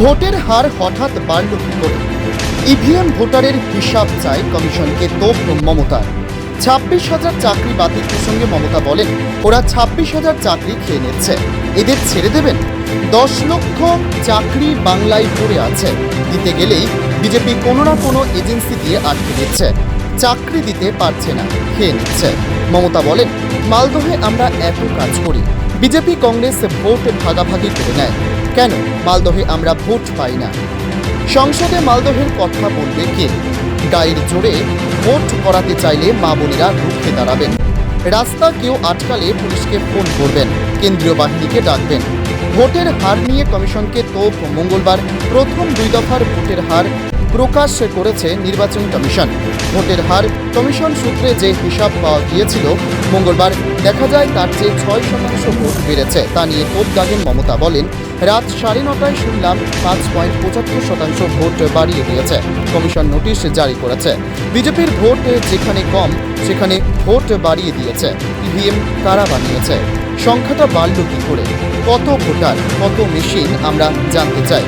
ভোটের হার হঠাৎ বাড়ল কি করে? ইভিএম ভোটারের হিসাব চায় কমিশনকে তোপ মমতার। ছাব্বিশ হাজার চাকরি বাতিল প্রসঙ্গে মমতা বলেন, ওরা ছাব্বিশ হাজার চাকরি খেয়ে নিচ্ছে। এদের ছেড়ে দেবেন? দশ লক্ষ চাকরি বাংলায় পড়ে আছে। দিতে গেলেই বিজেপি কোনো না কোনো এজেন্সি দিয়ে আটকে দিচ্ছে। চাকরি দিতে পারছে না, খেয়ে নিচ্ছে। মমতা বলেন, মালদহে আমরা এত কাজ করি। বিজেপি, কংগ্রেস ভোট ভাগাভাগি করে নেয়। কেন মালদহে আমরা ভোট পাই না? সংসদে মালদহের কথা বলবে কে? গায়ের জোরে ভোট করাতে চাইলে মা বোনেরা রুখে দাঁড়াবেন। রাস্তা কেউ আটকালে পুলিশকে ফোন করবেন, কেন্দ্রীয় বাহিনীকে ডাকবেন। ভোটের হার নিয়ে কমিশনকে তোপ মঙ্গলবার প্রথম দুই দফার ভোটের হার প্রকাশ করেছে নির্বাচন কমিশন। ভোটের হার কমিশন সূত্রে যে হিসাব পাওয়া গিয়েছিল, মঙ্গলবার দেখা যায় তার চেয়ে ছয় শতাংশ ভোট বেড়েছে। তা নিয়ে তোপ দাগেন মমতা বলেন, রাত সাড়ে নটায় শুনলাম পাঁচ পয়েন্ট পঁচাত্তর শতাংশ ভোট বাড়িয়ে দিয়েছে। কমিশন নোটিশ জারি করেছে। বিজেপির ভোট যেখানে কম, সেখানে ভোট বাড়িয়ে দিয়েছে। ইভিএম কারা বানিয়েছে? সংখ্যাটা বাড়ল কি করে? কত ভোটার, কত মেশিন আমরা জানতে চাই।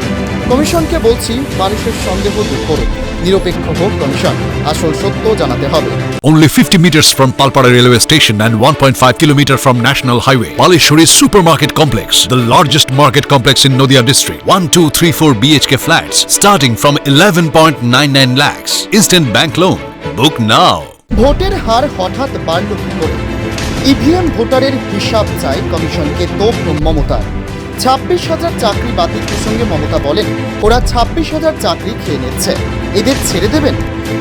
কমিশনকে বলছি মানুষের সন্দেহ দূর করুন নিরপেক্ষ হোক কমিশন আসল সত্য জানাতে হবে Only 50 meters from Palpara railway station and 1.5 kilometer from National Highway. Palishuri Supermarket Complex, the largest market complex in Noida district. 1, 2, 3, 4 BHK flats starting from 11.99 lakhs. Instant bank loan. Book now. ভোটের হার হঠাৎ বাড়ল কি করে EVM ভোটারের হিসাব চায় কমিশনকে তোপ মমতার ছাব্বিশ হাজার চাকরি বাতিল প্রসঙ্গে মমতা বলেন, ওরা ছাব্বিশ হাজার চাকরি খেয়ে নিচ্ছে। এদের ছেড়ে দেবেন?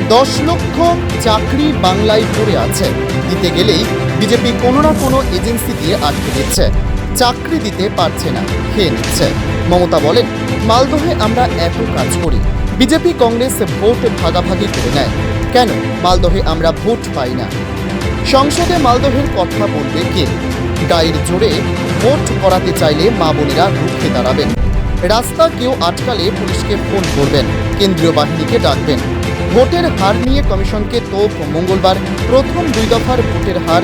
দশ লক্ষ চাকরি বাংলায় পড়ে আছে। দিতে গেলেই বিজেপি কোনো না কোনো এজেন্সি দিয়ে আটকে দিচ্ছে। চাকরি দিতে পারছে না, খেয়ে নিচ্ছে। মমতা বলেন, মালদহে আমরা এত কাজ করি, বিজেপি কংগ্রেস ভোট ভাগাভাগি করে নেয়। কেন? মালদহে আমরা ভোট পাই না। সংসদে মালদহের কথা বলবে কে? গায়ের জোরে ভোট করাতে চাইলে মা বোনেরা রুখে দাঁড়াবেন। রাস্তা কেউ আটকালে পুলিশকে ফোন করবেন, কেন্দ্রীয় বাহিনীকে ডাকবেন। ভোটের হার নিয়ে কমিশনকে তোপ, মঙ্গলবার প্রথম দুই দফার ভোটের হার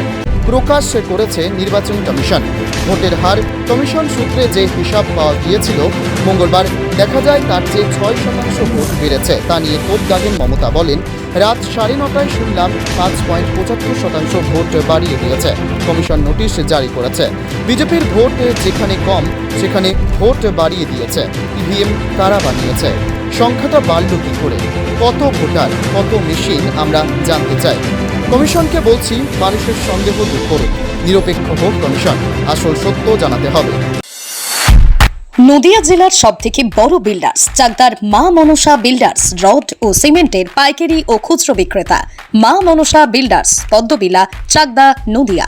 প্রকাশ করেছে নির্বাচন কমিশন। ভোটের হার কমিশন সূত্রে যে হিসাব পাওয়া গিয়েছিল, মঙ্গলবার দেখা যায় তার চেয়ে ছয় শতাংশ ভোট বেড়েছে। তা নিয়ে তোপ দাগেন মমতা বলেন, রাত সাড়ে নটায় শুনলাম পাঁচ পয়েন্ট পঁচাত্তর শতাংশ ভোট বাড়িয়ে দিয়েছে। কমিশন নোটিশ জারি করেছে। বিজেপির ভোট যেখানে কম, সেখানে ভোট বাড়িয়ে দিয়েছে। ইভিএম কারা বানিয়েছে? সংখ্যাটা বাড়ল কি করে? কত ভোটার, কত মেশিন আমরা জানতে চাই। কমিশনকে বলছি, মানুষের সন্দেহ দূর করুন। নিরপেক্ষ হোক কমিশন, আসল সত্য জানাতে হবে। নদিয়া জেলার সব থেকে বড় বিল্ডার্স চাকদার মা মনসা বিল্ডার্স রড ও সিমেন্টের পাইকারি ও খুচরো বিক্রেতা। মা মনসা বিল্ডার্স পদ্মবিলা, চাকদা, নদিয়া।